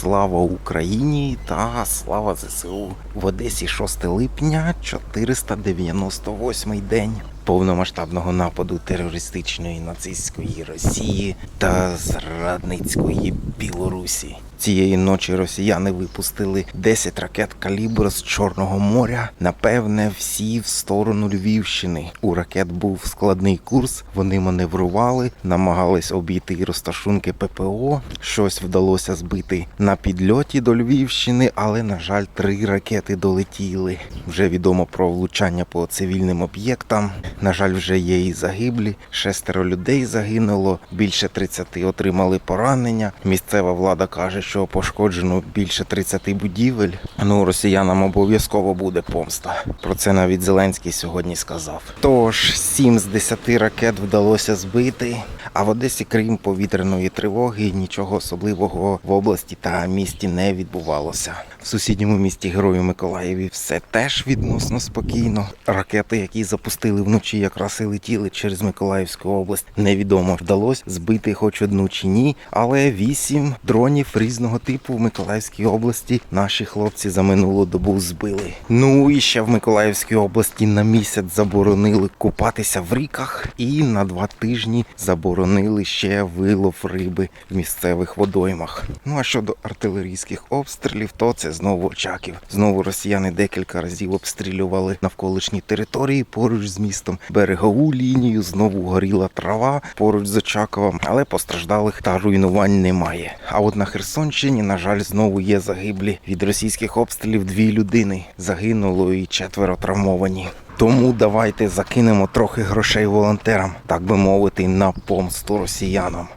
слава Україні та слава ЗСУ. В Одесі 6 липня, 498 день повномасштабного нападу терористичної нацистської Росії та зрадницької Білорусі. Цієї ночі росіяни випустили 10 ракет калібр з Чорного моря. Напевне, всі в сторону Львівщини. У ракет був складний курс. Вони маневрували, намагались обійти розташунки ППО. Щось вдалося збити на підльоті до Львівщини, але на жаль, три ракети долетіли. Вже відомо про влучання по цивільним об'єктам. На жаль, вже є і загиблі. Шестеро людей загинуло, більше 30 отримали поранення. Місцева влада каже, що пошкоджено більше 30 будівель. Ну, росіянам обов'язково буде помста. Про це навіть Зеленський сьогодні сказав. Тож 7 з 10 ракет вдалося збити. А в Одесі, крім повітряної тривоги, нічого особливого в області та місті не відбувалося. В сусідньому місті Герою Миколаєві все теж відносно спокійно. Ракети, які запустили вночі, якраз і летіли через Миколаївську область. Невідомо вдалося збити хоч одну чи ні, але вісім дронів різного типу в Миколаївській області наші хлопці за минулу добу збили. Ну і ще в Миколаївській області на місяць заборонили купатися в ріках, і на два тижні заборонили ще вилов риби в місцевих водоймах. Ну а щодо артилерійських обстрілів, то це знову Очаків. Знову росіяни декілька разів обстрілювали навколишні території поруч з містом, берегову лінію, знову горіла трава поруч з Очаковом, але постраждалих та руйнувань немає. А от на Херсонщині, на жаль, знову є загиблі від російських обстрілів дві людини. Загинуло і четверо травмовані. Тому давайте закинемо трохи грошей волонтерам, так би мовити, на помсту росіянам.